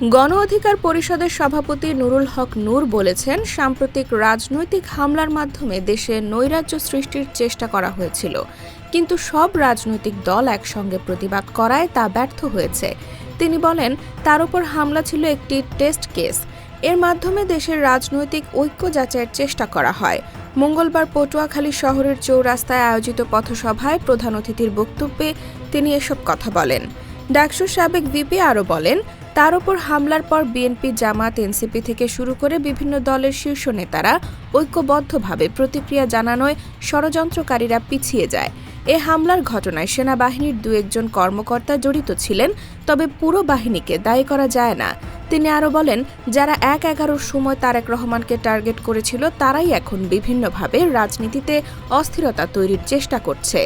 গণ অধিকার পরিষদের সভাপতি নুরুল হক নূর বলেছেন, সাম্প্রতিক রাজনৈতিক হামলার মাধ্যমে দেশে নৈরাজ্য সৃষ্টির চেষ্টা করা হয়েছিল। কিন্তু সব রাজনৈতিক দল একসঙ্গে প্রতিবাদ করায় তা ব্যর্থ হয়েছে। তিনি বলেন, তার উপর হামলা ছিল একটি টেস্ট কেস। এর মাধ্যমে দেশের রাজনৈতিক ঐক্য যাচাইয়ের চেষ্টা করা হয়। মঙ্গলবার পটুয়াখালী শহরের চৌরাস্তায় আয়োজিত পথসভায় প্রধান অতিথির বক্তব্যে তিনি এসব কথা বলেন। ডাকসুর সাবেক ভিপি আরও বলেন তার ওপর হামলার পর বিএনপি জামাত, এনসিপি থেকে শুরু করে বিভিন্ন দলের শীর্ষ নেতারা ঐক্যবদ্ধভাবে প্রতিক্রিয়া জানানোয় ষড়যন্ত্রকারীরা পিছিয়ে যায়। এ হামলার ঘটনায় সেনাবাহিনীর দু একজন কর্মকর্তা জড়িত ছিলেন, তবে পুরো বাহিনীকে দায়ী করা যায় না। তিনি আরও বলেন, যারা এক এগারোর সময় তারেক রহমানকে টার্গেট করেছিল, তারাই এখন বিভিন্নভাবে রাজনীতিতে অস্থিরতা তৈরির চেষ্টা করছে।